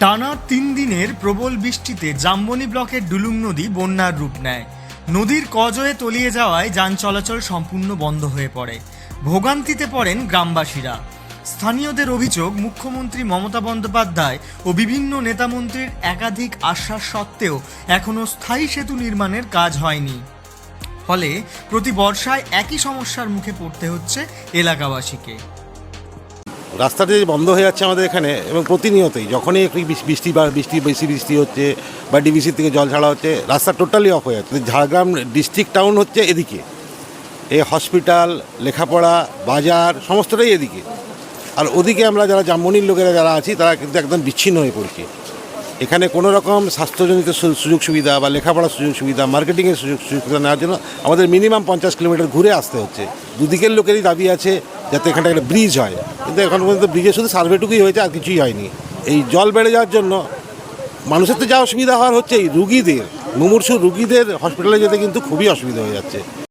টানা তিন দিনের প্রবল বৃষ্টিতে জাম্বনি ব্লকের ডুলুং নদী বন্যার রূপ নেয়। নদীর কজয়ে তলিয়ে যাওয়ায় যান চলাচল সম্পূর্ণ বন্ধ হয়ে পড়ে। ভোগান্তিতে পড়েন গ্রামবাসীরা। স্থানীয়দের অভিযোগ, মুখ্যমন্ত্রী মমতা বন্দ্যোপাধ্যায় ও বিভিন্ন নেতামন্ত্রীর একাধিক আশ্বাস সত্ত্বেও এখনও স্থায়ী সেতু নির্মাণের কাজ হয়নি। ফলে প্রতি বর্ষায় একই সমস্যার মুখে পড়তে হচ্ছে এলাকাবাসীকে। রাস্তাটা বন্ধ হয়ে যাচ্ছে আমাদের এখানে এবং প্রতিনিয়তই, যখনই একটু বৃষ্টি বা বৃষ্টি, বেশি বৃষ্টি হচ্ছে বা ডিবিসি থেকে জল ছাড়া হচ্ছে, রাস্তা টোটালি অফ হয়ে যাচ্ছে। ঝাড়গ্রাম ডিস্ট্রিক্ট টাউন হচ্ছে এদিকে। এই হসপিটাল লেখাপড়া, বাজার, সমস্তটাই এদিকে। আর ওদিকে আমরা যারা জামমনির লোকেরা যারা আছি, তারা কিন্তু একদম বিচ্ছিন্ন হয়ে পড়ছি। এখানে কোনো রকম স্বাস্থ্যজনিত সুযোগ সুবিধা বা লেখাপড়ার সুযোগ সুবিধা মার্কেটিংয়ের সুযোগ সুবিধা নেওয়ার জন্য আমাদের মিনিমাম পঞ্চাশ কিলোমিটার ঘুরে আসতে হচ্ছে। দুদিকের লোকেরই দাবি আছে যাতে এখানটা একটা ব্রিজ হয়। কিন্তু এখন পর্যন্ত ব্রিজে শুধু সার্ভেটুকুই হয়েছে, আর কিছুই হয়নি। এই জল বেড়ে যাওয়ার জন্য মানুষের তো যা অসুবিধা হওয়ার হচ্ছে এই রুগীদের, মুমূর্ষু রুগীদের হসপিটালে যেতে কিন্তু খুবই অসুবিধা হয়ে যাচ্ছে।